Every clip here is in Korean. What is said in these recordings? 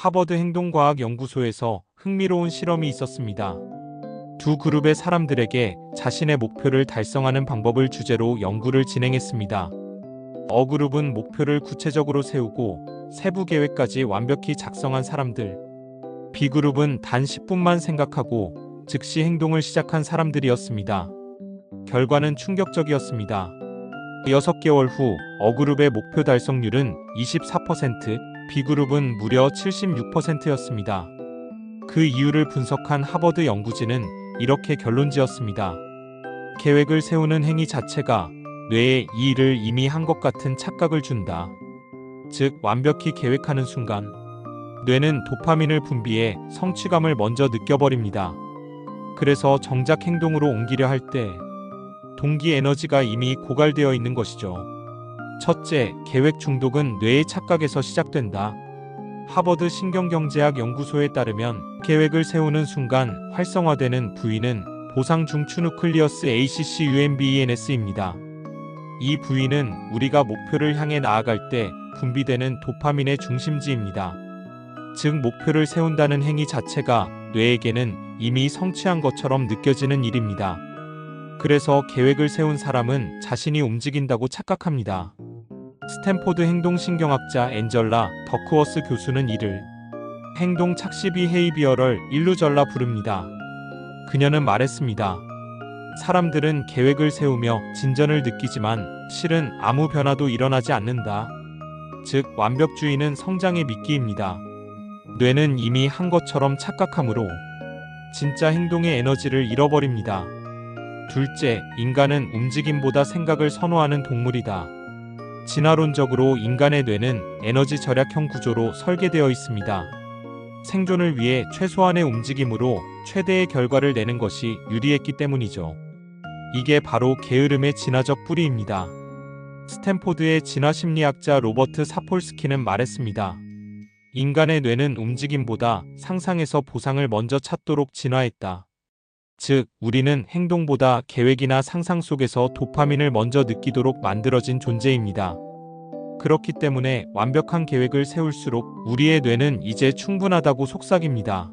하버드 행동과학연구소에서 흥미로운 실험이 있었습니다. 두 그룹의 사람들에게 자신의 목표를 달성하는 방법을 주제로 연구를 진행했습니다. 어그룹은 목표를 구체적으로 세우고 세부 계획까지 완벽히 작성한 사람들. B그룹은 단 10분만 생각하고 즉시 행동을 시작한 사람들이었습니다. 결과는 충격적이었습니다. 6개월 후 어그룹의 목표 달성률은 24%, B그룹은 무려 76%였습니다. 그 이유를 분석한 하버드 연구진은 이렇게 결론 지었습니다. 계획을 세우는 행위 자체가 뇌에 이 일을 이미 한 것 같은 착각을 준다. 즉, 완벽히 계획하는 순간, 뇌는 도파민을 분비해 성취감을 먼저 느껴버립니다. 그래서 정작 행동으로 옮기려 할 때, 동기 에너지가 이미 고갈되어 있는 것이죠. 첫째, 계획 중독은 뇌의 착각에서 시작된다. 하버드 신경경제학 연구소에 따르면 계획을 세우는 순간 활성화되는 부위는 보상 중추 누클리어스 ACC UMBENS입니다. 이 부위는 우리가 목표를 향해 나아갈 때 분비되는 도파민의 중심지입니다. 즉 목표를 세운다는 행위 자체가 뇌에게는 이미 성취한 것처럼 느껴지는 일입니다. 그래서 계획을 세운 사람은 자신이 움직인다고 착각합니다. 스탠포드 행동신경학자 앤젤라 더크워스 교수는 이를 행동 착시 비헤이비어럴 일루절라 부릅니다. 그녀는 말했습니다. 사람들은 계획을 세우며 진전을 느끼지만 실은 아무 변화도 일어나지 않는다. 즉, 완벽주의는 성장의 미끼입니다. 뇌는 이미 한 것처럼 착각하므로 진짜 행동의 에너지를 잃어버립니다. 둘째, 인간은 움직임보다 생각을 선호하는 동물이다. 진화론적으로 인간의 뇌는 에너지 절약형 구조로 설계되어 있습니다. 생존을 위해 최소한의 움직임으로 최대의 결과를 내는 것이 유리했기 때문이죠. 이게 바로 게으름의 진화적 뿌리입니다. 스탠포드의 진화심리학자 로버트 사폴스키는 말했습니다. 인간의 뇌는 움직임보다 상상에서 보상을 먼저 찾도록 진화했다. 즉, 우리는 행동보다 계획이나 상상 속에서 도파민을 먼저 느끼도록 만들어진 존재입니다. 그렇기 때문에 완벽한 계획을 세울수록 우리의 뇌는 이제 충분하다고 속삭입니다.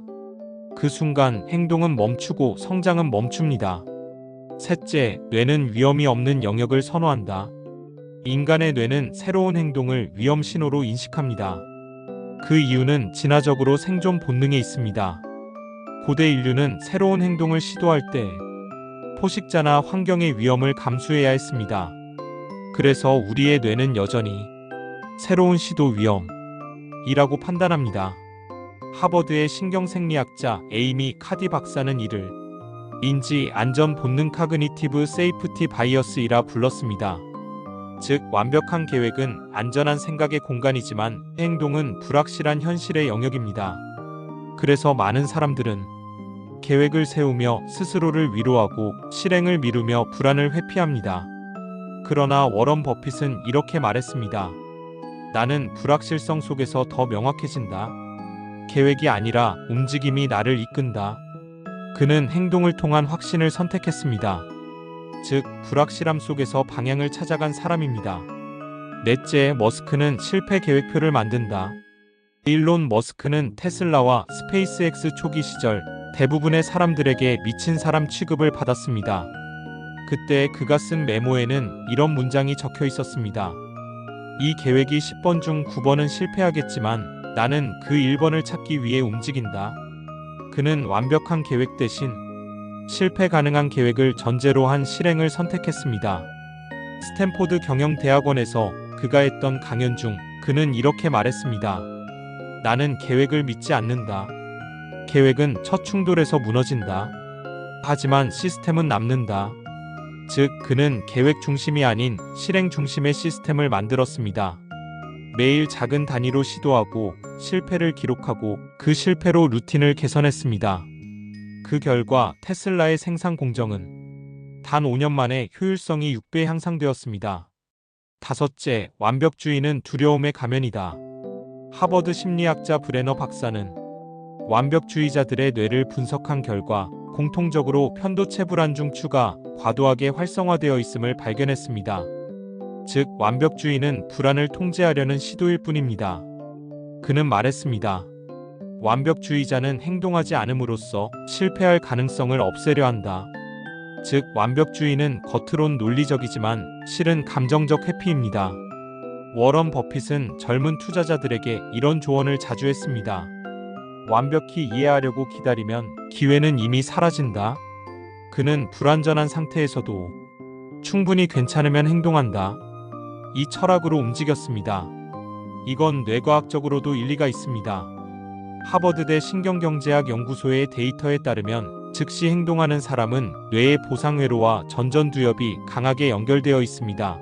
그 순간 행동은 멈추고 성장은 멈춥니다. 셋째, 뇌는 위험이 없는 영역을 선호한다. 인간의 뇌는 새로운 행동을 위험 신호로 인식합니다. 그 이유는 진화적으로 생존 본능에 있습니다. 고대 인류는 새로운 행동을 시도할 때 포식자나 환경의 위험을 감수해야 했습니다. 그래서 우리의 뇌는 여전히 새로운 시도 위험이라고 판단합니다. 하버드의 신경생리학자 에이미 카디 박사는 이를 인지 안전 본능 카그니티브 세이프티 바이어스이라 불렀습니다. 즉, 완벽한 계획은 안전한 생각의 공간이지만 행동은 불확실한 현실의 영역입니다. 그래서 많은 사람들은 계획을 세우며 스스로를 위로하고 실행을 미루며 불안을 회피합니다. 그러나 워런 버핏은 이렇게 말했습니다. 나는 불확실성 속에서 더 명확해진다. 계획이 아니라 움직임이 나를 이끈다. 그는 행동을 통한 확신을 선택했습니다. 즉, 불확실함 속에서 방향을 찾아간 사람입니다. 넷째, 머스크는 실패 계획표를 만든다. 일론 머스크는 테슬라와 스페이스X 초기 시절 대부분의 사람들에게 미친 사람 취급을 받았습니다. 그때 그가 쓴 메모에는 이런 문장이 적혀 있었습니다. 이 계획이 10번 중 9번은 실패하겠지만 나는 그 1번을 찾기 위해 움직인다. 그는 완벽한 계획 대신 실패 가능한 계획을 전제로 한 실행을 선택했습니다. 스탠포드 경영대학원에서 그가 했던 강연 중 그는 이렇게 말했습니다. 나는 계획을 믿지 않는다. 계획은 첫 충돌에서 무너진다. 하지만 시스템은 남는다. 즉, 그는 계획 중심이 아닌 실행 중심의 시스템을 만들었습니다. 매일 작은 단위로 시도하고 실패를 기록하고 그 실패로 루틴을 개선했습니다. 그 결과 테슬라의 생산 공정은 단 5년 만에 효율성이 6배 향상되었습니다. 다섯째, 완벽주의는 두려움의 가면이다. 하버드 심리학자 브레너 박사는 완벽주의자들의 뇌를 분석한 결과 공통적으로 편도체 불안중 추가 과도하게 활성화되어 있음을 발견했습니다. 즉, 완벽주의는 불안을 통제하려는 시도일 뿐입니다. 그는 말했습니다. 완벽주의자는 행동하지 않음으로써 실패할 가능성을 없애려 한다. 즉, 완벽주의는 겉으론 논리적이지만 실은 감정적 회피입니다. 워런 버핏은 젊은 투자자들에게 이런 조언을 자주 했습니다. 완벽히 이해하려고 기다리면 기회는 이미 사라진다. 그는 불완전한 상태에서도 충분히 괜찮으면 행동한다. 이 철학으로 움직였습니다. 이건 뇌과학적으로도 일리가 있습니다. 하버드대 신경경제학 연구소의 데이터에 따르면 즉시 행동하는 사람은 뇌의 보상회로와 전전두엽이 강하게 연결되어 있습니다.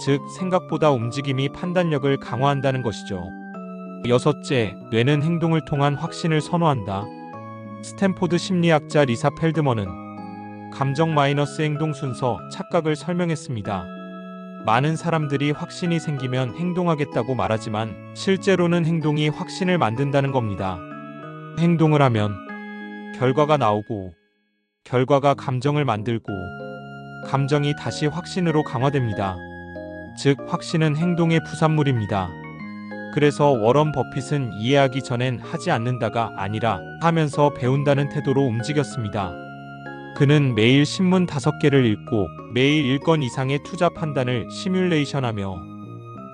즉, 생각보다 움직임이 판단력을 강화한다는 것이죠. 여섯째, 뇌는 행동을 통한 확신을 선호한다. 스탠포드 심리학자 리사 펠드먼은 감정 마이너스 행동 순서 착각을 설명했습니다. 많은 사람들이 확신이 생기면 행동하겠다고 말하지만 실제로는 행동이 확신을 만든다는 겁니다. 행동을 하면 결과가 나오고 결과가 감정을 만들고 감정이 다시 확신으로 강화됩니다. 즉 확신은 행동의 부산물입니다. 그래서 워런 버핏은 이해하기 전엔 하지 않는다가 아니라 하면서 배운다는 태도로 움직였습니다. 그는 매일 신문 5개를 읽고 매일 1건 이상의 투자 판단을 시뮬레이션하며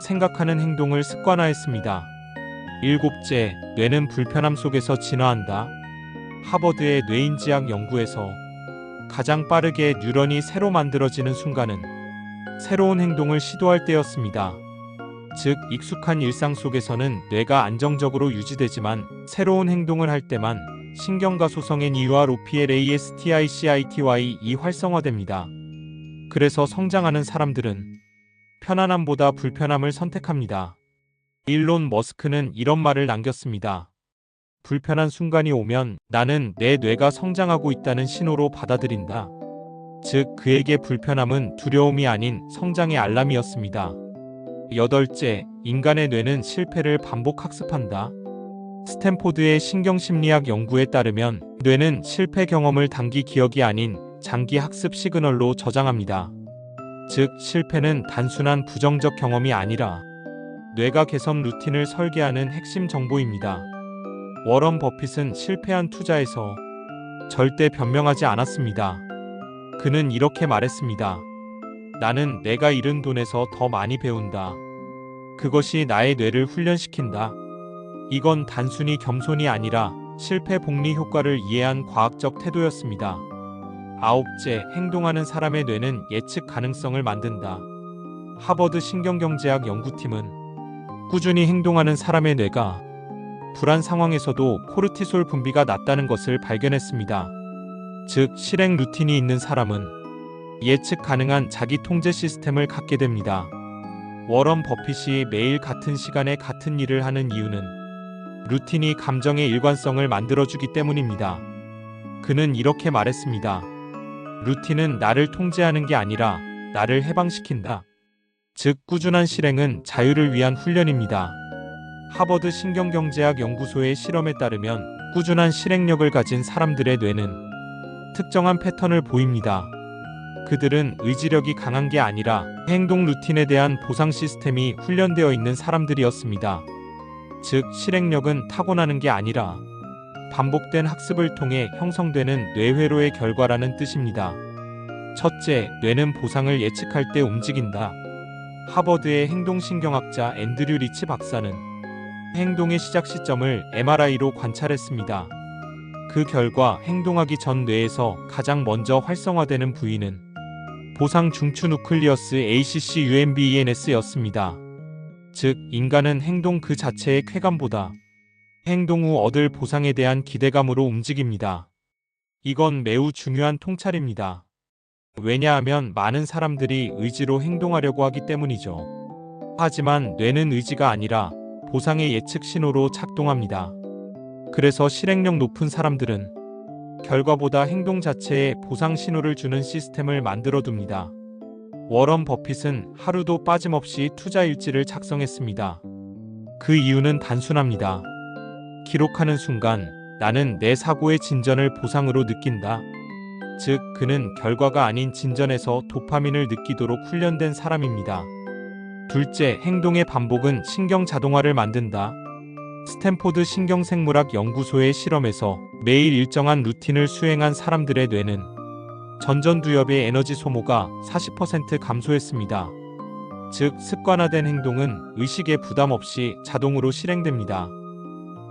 생각하는 행동을 습관화했습니다. 일곱째, 뇌는 불편함 속에서 진화한다. 하버드의 뇌인지학 연구에서 가장 빠르게 뉴런이 새로 만들어지는 순간은 새로운 행동을 시도할 때였습니다. 즉, 익숙한 일상 속에서는 뇌가 안정적으로 유지되지만 새로운 행동을 할 때만 신경가 소성의 NUROPLASTICITY 활성화됩니다. 그래서 성장하는 사람들은 편안함보다 불편함을 선택합니다. 일론 머스크는 이런 말을 남겼습니다. 불편한 순간이 오면 나는 내 뇌가 성장하고 있다는 신호로 받아들인다. 즉, 그에게 불편함은 두려움이 아닌 성장의 알람이었습니다. 여덟째, 인간의 뇌는 실패를 반복 학습한다. 스탠포드의 신경심리학 연구에 따르면 뇌는 실패 경험을 단기 기억이 아닌 장기 학습 시그널로 저장합니다. 즉, 실패는 단순한 부정적 경험이 아니라 뇌가 개선 루틴을 설계하는 핵심 정보입니다. 워런 버핏은 실패한 투자에서 절대 변명하지 않았습니다. 그는 이렇게 말했습니다. 나는 내가 잃은 돈에서 더 많이 배운다. 그것이 나의 뇌를 훈련시킨다. 이건 단순히 겸손이 아니라 실패 복리 효과를 이해한 과학적 태도였습니다. 아홉째, 행동하는 사람의 뇌는 예측 가능성을 만든다. 하버드 신경경제학 연구팀은 꾸준히 행동하는 사람의 뇌가 불안 상황에서도 코르티솔 분비가 낮다는 것을 발견했습니다. 즉, 실행 루틴이 있는 사람은 예측 가능한 자기 통제 시스템을 갖게 됩니다. 워런 버핏이 매일 같은 시간에 같은 일을 하는 이유는 루틴이 감정의 일관성을 만들어주기 때문입니다. 그는 이렇게 말했습니다. 루틴은 나를 통제하는 게 아니라 나를 해방시킨다. 즉, 꾸준한 실행은 자유를 위한 훈련입니다. 하버드 신경경제학 연구소의 실험에 따르면 꾸준한 실행력을 가진 사람들의 뇌는 특정한 패턴을 보입니다. 그들은 의지력이 강한 게 아니라 행동 루틴에 대한 보상 시스템이 훈련되어 있는 사람들이었습니다. 즉, 실행력은 타고나는 게 아니라 반복된 학습을 통해 형성되는 뇌회로의 결과라는 뜻입니다. 첫째, 뇌는 보상을 예측할 때 움직인다. 하버드의 행동신경학자 앤드류 리치 박사는 행동의 시작 시점을 MRI로 관찰했습니다. 그 결과 행동하기 전 뇌에서 가장 먼저 활성화되는 부위는 보상 중추 누클리어스 ACC UMBENS였습니다. 즉, 인간은 행동 그 자체의 쾌감보다 행동 후 얻을 보상에 대한 기대감으로 움직입니다. 이건 매우 중요한 통찰입니다. 왜냐하면 많은 사람들이 의지로 행동하려고 하기 때문이죠. 하지만 뇌는 의지가 아니라 보상의 예측 신호로 작동합니다. 그래서 실행력 높은 사람들은 결과보다 행동 자체에 보상 신호를 주는 시스템을 만들어 둡니다. 워런 버핏은 하루도 빠짐없이 투자 일지를 작성했습니다. 그 이유는 단순합니다. 기록하는 순간 나는 내 사고의 진전을 보상으로 느낀다. 즉, 그는 결과가 아닌 진전에서 도파민을 느끼도록 훈련된 사람입니다. 둘째, 행동의 반복은 신경 자동화를 만든다. 스탠포드 신경생물학 연구소의 실험에서 매일 일정한 루틴을 수행한 사람들의 뇌는 전전두엽의 에너지 소모가 40% 감소했습니다. 즉, 습관화된 행동은 의식의 부담 없이 자동으로 실행됩니다.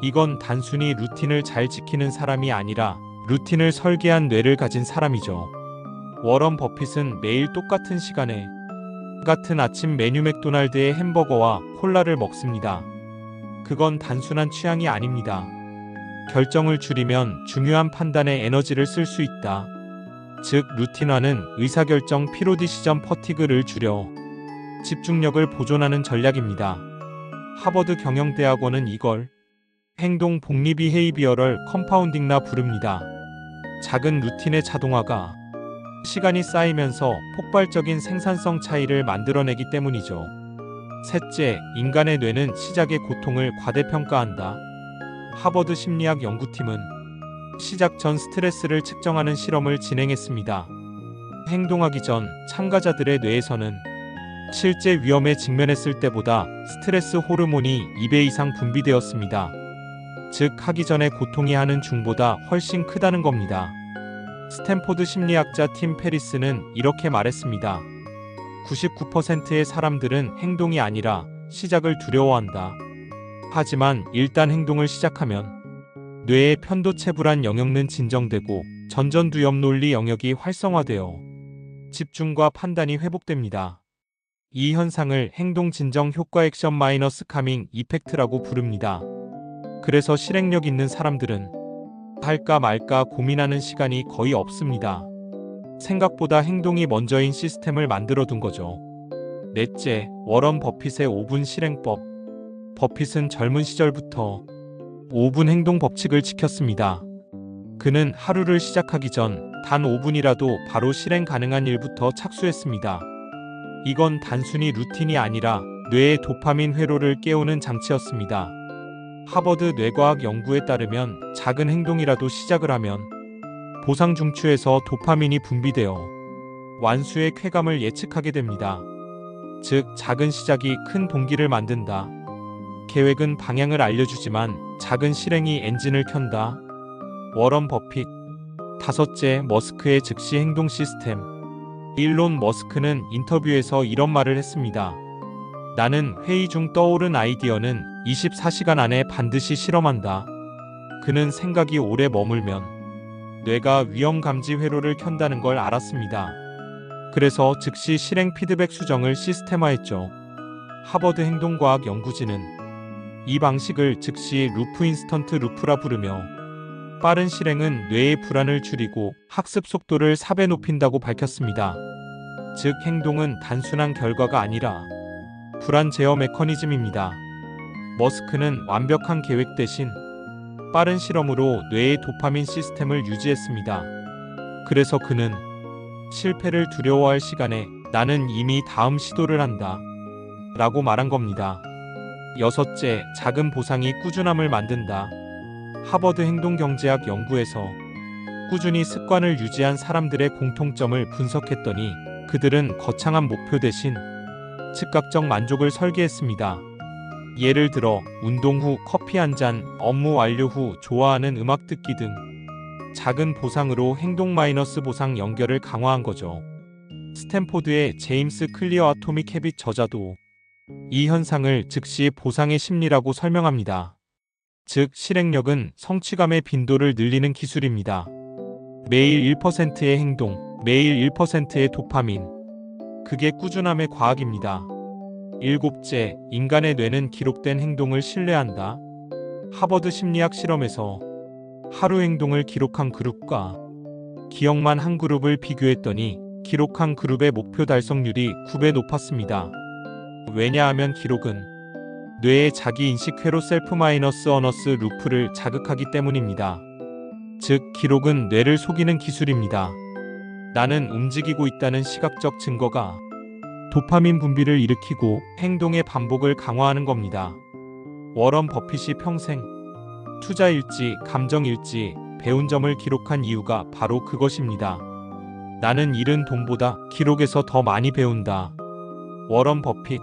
이건 단순히 루틴을 잘 지키는 사람이 아니라 루틴을 설계한 뇌를 가진 사람이죠. 워런 버핏은 매일 똑같은 시간에 같은 아침 메뉴 맥도날드의 햄버거와 콜라를 먹습니다. 그건 단순한 취향이 아닙니다. 결정을 줄이면 중요한 판단에 에너지를 쓸 수 있다. 즉, 루틴화는 의사결정 피로디시전 퍼티그를 줄여 집중력을 보존하는 전략입니다. 하버드 경영대학원은 이걸 행동 복리 비헤이비어럴 컴파운딩나 부릅니다. 작은 루틴의 자동화가 시간이 쌓이면서 폭발적인 생산성 차이를 만들어내기 때문이죠. 셋째, 인간의 뇌는 시작의 고통을 과대평가한다. 하버드 심리학 연구팀은 시작 전 스트레스를 측정하는 실험을 진행했습니다. 행동하기 전 참가자들의 뇌에서는 실제 위험에 직면했을 때보다 스트레스 호르몬이 2배 이상 분비되었습니다. 즉, 하기 전에 고통이 하는 중보다 훨씬 크다는 겁니다. 스탠포드 심리학자 팀 페리스는 이렇게 말했습니다. 99%의 사람들은 행동이 아니라 시작을 두려워한다. 하지만 일단 행동을 시작하면 뇌의 편도체불안 영역은 진정되고 전전두엽 논리 영역이 활성화되어 집중과 판단이 회복됩니다. 이 현상을 행동 진정 효과 액션 마이너스 카밍 이펙트라고 부릅니다. 그래서 실행력 있는 사람들은 할까 말까 고민하는 시간이 거의 없습니다. 생각보다 행동이 먼저인 시스템을 만들어 둔 거죠. 넷째, 워런 버핏의 5분 실행법. 버핏은 젊은 시절부터 5분 행동 법칙을 지켰습니다. 그는 하루를 시작하기 전 단 5분이라도 바로 실행 가능한 일부터 착수했습니다. 이건 단순히 루틴이 아니라 뇌의 도파민 회로를 깨우는 장치였습니다. 하버드 뇌과학 연구에 따르면 작은 행동이라도 시작을 하면 보상 중추에서 도파민이 분비되어 완수의 쾌감을 예측하게 됩니다. 즉, 작은 시작이 큰 동기를 만든다. 계획은 방향을 알려주지만 작은 실행이 엔진을 켠다. 워런 버핏. 다섯째, 머스크의 즉시 행동 시스템. 일론 머스크는 인터뷰에서 이런 말을 했습니다. 나는 회의 중 떠오른 아이디어는 24시간 안에 반드시 실험한다. 그는 생각이 오래 머물면 뇌가 위험 감지 회로를 켠다는 걸 알았습니다. 그래서 즉시 실행 피드백 수정을 시스템화했죠. 하버드 행동과학 연구진은 이 방식을 즉시 루프 인스턴트 루프라 부르며 빠른 실행은 뇌의 불안을 줄이고 학습 속도를 4배 높인다고 밝혔습니다. 즉 행동은 단순한 결과가 아니라 불안 제어 메커니즘입니다. 머스크는 완벽한 계획 대신 빠른 실험으로 뇌의 도파민 시스템을 유지했습니다. 그래서 그는 실패를 두려워할 시간에 나는 이미 다음 시도를 한다. 라고 말한 겁니다. 여섯째, 작은 보상이 꾸준함을 만든다. 하버드 행동경제학 연구에서 꾸준히 습관을 유지한 사람들의 공통점을 분석했더니 그들은 거창한 목표 대신 즉각적 만족을 설계했습니다. 예를 들어 운동 후 커피 한 잔, 업무 완료 후 좋아하는 음악 듣기 등 작은 보상으로 행동 마이너스 보상 연결을 강화한 거죠. 스탠포드의 제임스 클리어 아토믹 헤빗 저자도 이 현상을 즉시 보상의 심리라고 설명합니다. 즉, 실행력은 성취감의 빈도를 늘리는 기술입니다. 매일 1%의 행동, 매일 1%의 도파민. 그게 꾸준함의 과학입니다. 일곱째, 인간의 뇌는 기록된 행동을 신뢰한다. 하버드 심리학 실험에서 하루 행동을 기록한 그룹과 기억만 한 그룹을 비교했더니 기록한 그룹의 목표 달성률이 9배 높았습니다. 왜냐하면 기록은 뇌의 자기 인식 회로 셀프 마이너스 어너스 루프를 자극하기 때문입니다. 즉, 기록은 뇌를 속이는 기술입니다. 나는 움직이고 있다는 시각적 증거가 도파민 분비를 일으키고 행동의 반복을 강화하는 겁니다. 워런 버핏이 평생 투자일지, 감정일지, 배운 점을 기록한 이유가 바로 그것입니다. 나는 잃은 돈보다 기록에서 더 많이 배운다. 워런 버핏.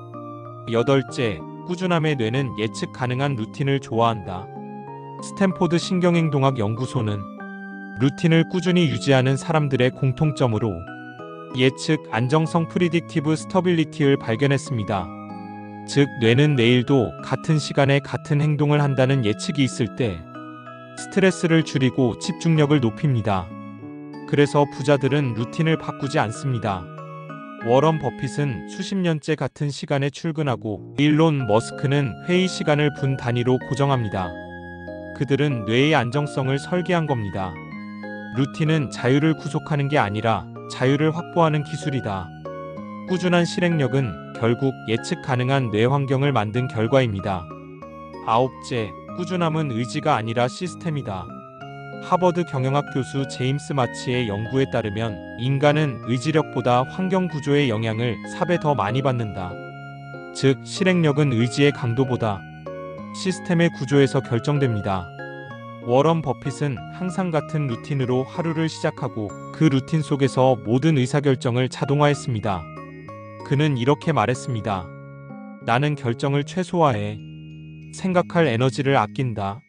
여덟째, 꾸준함의 뇌는 예측 가능한 루틴을 좋아한다. 스탠포드 신경행동학 연구소는 루틴을 꾸준히 유지하는 사람들의 공통점으로 예측 안정성 프리딕티브 스터빌리티를 발견했습니다. 즉, 뇌는 내일도 같은 시간에 같은 행동을 한다는 예측이 있을 때 스트레스를 줄이고 집중력을 높입니다. 그래서 부자들은 루틴을 바꾸지 않습니다. 워런 버핏은 수십 년째 같은 시간에 출근하고 일론 머스크는 회의 시간을 분 단위로 고정합니다. 그들은 뇌의 안정성을 설계한 겁니다. 루틴은 자유를 구속하는 게 아니라 자유를 확보하는 기술이다. 꾸준한 실행력은 결국 예측 가능한 뇌 환경을 만든 결과입니다. 아홉째, 꾸준함은 의지가 아니라 시스템이다. 하버드 경영학 교수 제임스 마치의 연구에 따르면 인간은 의지력보다 환경 구조의 영향을 4배 더 많이 받는다. 즉, 실행력은 의지의 강도보다 시스템의 구조에서 결정됩니다. 워런 버핏은 항상 같은 루틴으로 하루를 시작하고 그 루틴 속에서 모든 의사결정을 자동화했습니다. 그는 이렇게 말했습니다. 나는 결정을 최소화해. 생각할 에너지를 아낀다.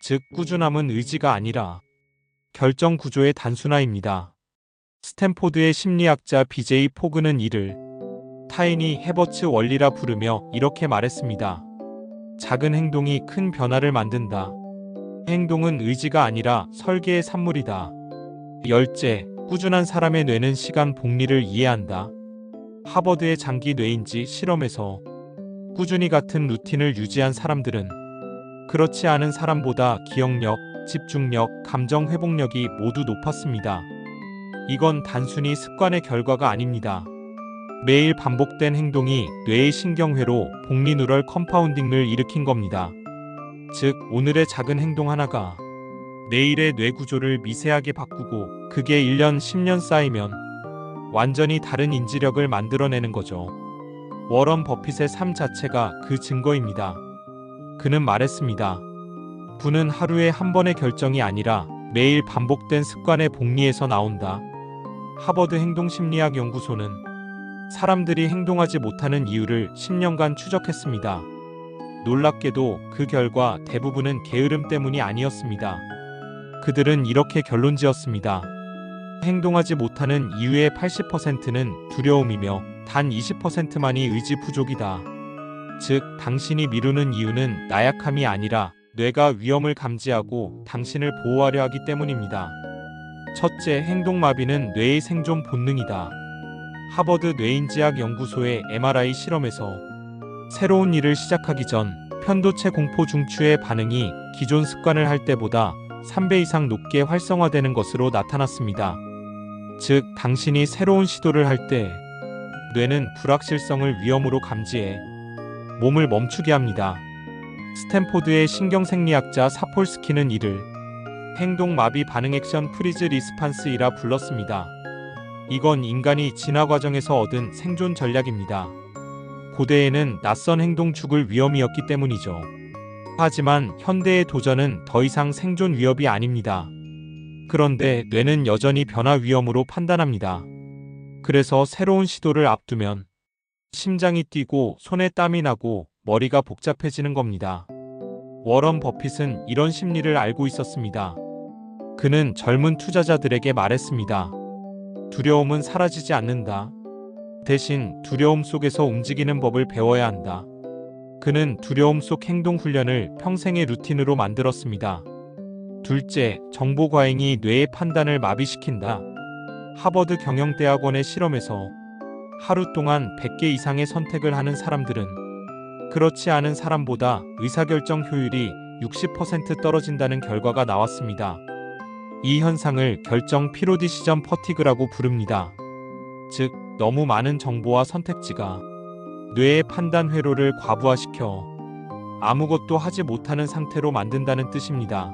즉, 꾸준함은 의지가 아니라 결정 구조의 단순화입니다. 스탠포드의 심리학자 BJ 포그는 이를 타인이 해버츠 원리라 부르며 이렇게 말했습니다. 작은 행동이 큰 변화를 만든다. 행동은 의지가 아니라 설계의 산물이다. 열째, 꾸준한 사람의 뇌는 시간 복리를 이해한다. 하버드의 장기 뇌인지 실험에서 꾸준히 같은 루틴을 유지한 사람들은 그렇지 않은 사람보다 기억력, 집중력, 감정 회복력이 모두 높았습니다. 이건 단순히 습관의 결과가 아닙니다. 매일 반복된 행동이 뇌의 신경회로 복리누럴 컴파운딩을 일으킨 겁니다. 즉, 오늘의 작은 행동 하나가 내일의 뇌 구조를 미세하게 바꾸고 그게 1년, 10년 쌓이면 완전히 다른 인지력을 만들어내는 거죠. 워런 버핏의 삶 자체가 그 증거입니다. 그는 말했습니다. 부는 하루에 한 번의 결정이 아니라 매일 반복된 습관의 복리에서 나온다. 하버드 행동심리학 연구소는 사람들이 행동하지 못하는 이유를 10년간 추적했습니다. 놀랍게도 그 결과 대부분은 게으름 때문이 아니었습니다. 그들은 이렇게 결론 지었습니다. 행동하지 못하는 이유의 80%는 두려움이며 단 20%만이 의지 부족이다. 즉, 당신이 미루는 이유는 나약함이 아니라 뇌가 위험을 감지하고 당신을 보호하려 하기 때문입니다. 첫째, 행동마비는 뇌의 생존 본능이다. 하버드 뇌인지학 연구소의 MRI 실험에서 새로운 일을 시작하기 전 편도체 공포 중추의 반응이 기존 습관을 할 때보다 3배 이상 높게 활성화되는 것으로 나타났습니다. 즉, 당신이 새로운 시도를 할 때 뇌는 불확실성을 위험으로 감지해 몸을 멈추게 합니다. 스탠포드의 신경생리학자 사폴스키는 이를 행동마비 반응 액션 프리즈 리스판스이라 불렀습니다. 이건 인간이 진화 과정에서 얻은 생존 전략입니다. 고대에는 낯선 행동 죽을 위험이었기 때문이죠. 하지만 현대의 도전은 더 이상 생존 위협이 아닙니다. 그런데 뇌는 여전히 변화 위험으로 판단합니다. 그래서 새로운 시도를 앞두면 심장이 뛰고 손에 땀이 나고 머리가 복잡해지는 겁니다. 워런 버핏은 이런 심리를 알고 있었습니다. 그는 젊은 투자자들에게 말했습니다. 두려움은 사라지지 않는다. 대신 두려움 속에서 움직이는 법을 배워야 한다. 그는 두려움 속 행동 훈련을 평생의 루틴으로 만들었습니다. 둘째, 정보 과잉이 뇌의 판단을 마비시킨다. 하버드 경영대학원의 실험에서 하루 동안 100개 이상의 선택을 하는 사람들은 그렇지 않은 사람보다 의사결정 효율이 60% 떨어진다는 결과가 나왔습니다. 이 현상을 결정 피로디시전 퍼티그라고 부릅니다. 즉, 너무 많은 정보와 선택지가 뇌의 판단 회로를 과부하시켜 아무것도 하지 못하는 상태로 만든다는 뜻입니다.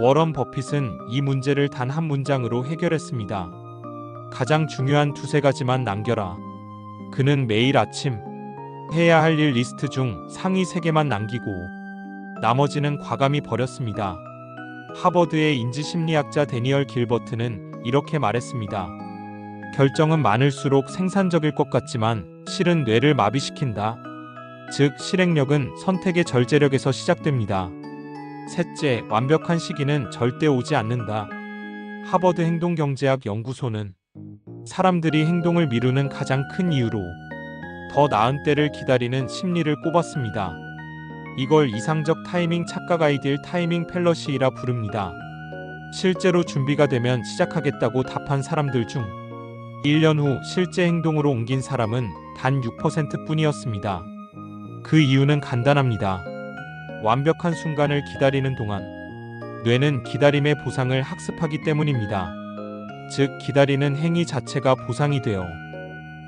워런 버핏은 이 문제를 단 한 문장으로 해결했습니다. 가장 중요한 두세 가지만 남겨라. 그는 매일 아침 해야 할 일 리스트 중 상위 3개만 남기고 나머지는 과감히 버렸습니다. 하버드의 인지심리학자 데니얼 길버트는 이렇게 말했습니다. 결정은 많을수록 생산적일 것 같지만 실은 뇌를 마비시킨다. 즉 실행력은 선택의 절제력에서 시작됩니다. 셋째, 완벽한 시기는 절대 오지 않는다. 하버드 행동경제학 연구소는 사람들이 행동을 미루는 가장 큰 이유로 더 나은 때를 기다리는 심리를 꼽았습니다. 이걸 이상적 타이밍 착각 아이디얼 타이밍 펠러시라 부릅니다. 실제로 준비가 되면 시작하겠다고 답한 사람들 중 1년 후 실제 행동으로 옮긴 사람은 단 6% 뿐이었습니다. 그 이유는 간단합니다. 완벽한 순간을 기다리는 동안 뇌는 기다림의 보상을 학습하기 때문입니다. 즉, 기다리는 행위 자체가 보상이 되어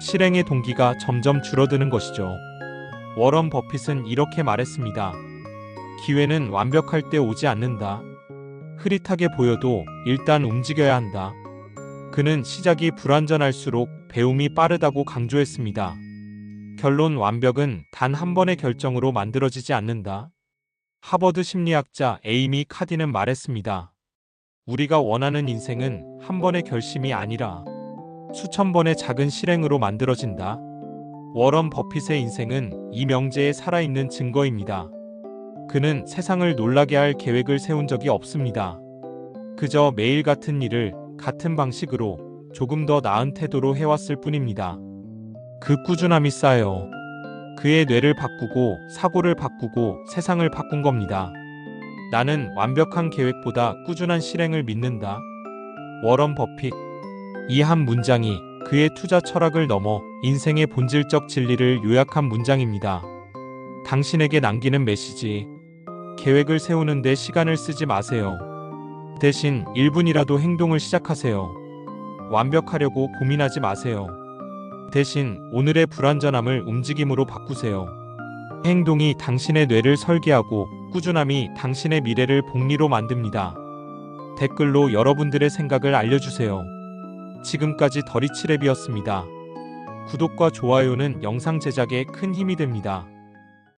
실행의 동기가 점점 줄어드는 것이죠. 워런 버핏은 이렇게 말했습니다. 기회는 완벽할 때 오지 않는다. 흐릿하게 보여도 일단 움직여야 한다. 그는 시작이 불완전할수록 배움이 빠르다고 강조했습니다. 결론 완벽은 단 한 번의 결정으로 만들어지지 않는다. 하버드 심리학자 에이미 카디는 말했습니다. 우리가 원하는 인생은 한 번의 결심이 아니라 수천 번의 작은 실행으로 만들어진다. 워런 버핏의 인생은 이 명제에 살아있는 증거입니다. 그는 세상을 놀라게 할 계획을 세운 적이 없습니다. 그저 매일 같은 일을 같은 방식으로 조금 더 나은 태도로 해왔을 뿐입니다. 그 꾸준함이 쌓여 그의 뇌를 바꾸고 사고를 바꾸고 세상을 바꾼 겁니다. 나는 완벽한 계획보다 꾸준한 실행을 믿는다. 워런 버핏. 이 한 문장이 그의 투자 철학을 넘어 인생의 본질적 진리를 요약한 문장입니다. 당신에게 남기는 메시지. 계획을 세우는데 시간을 쓰지 마세요. 대신 1분이라도 행동을 시작하세요. 완벽하려고 고민하지 마세요. 대신 오늘의 불완전함을 움직임으로 바꾸세요. 행동이 당신의 뇌를 설계하고 꾸준함이 당신의 미래를 복리로 만듭니다. 댓글로 여러분들의 생각을 알려주세요. 지금까지 더리치랩이었습니다. 구독과 좋아요는 영상 제작에 큰 힘이 됩니다.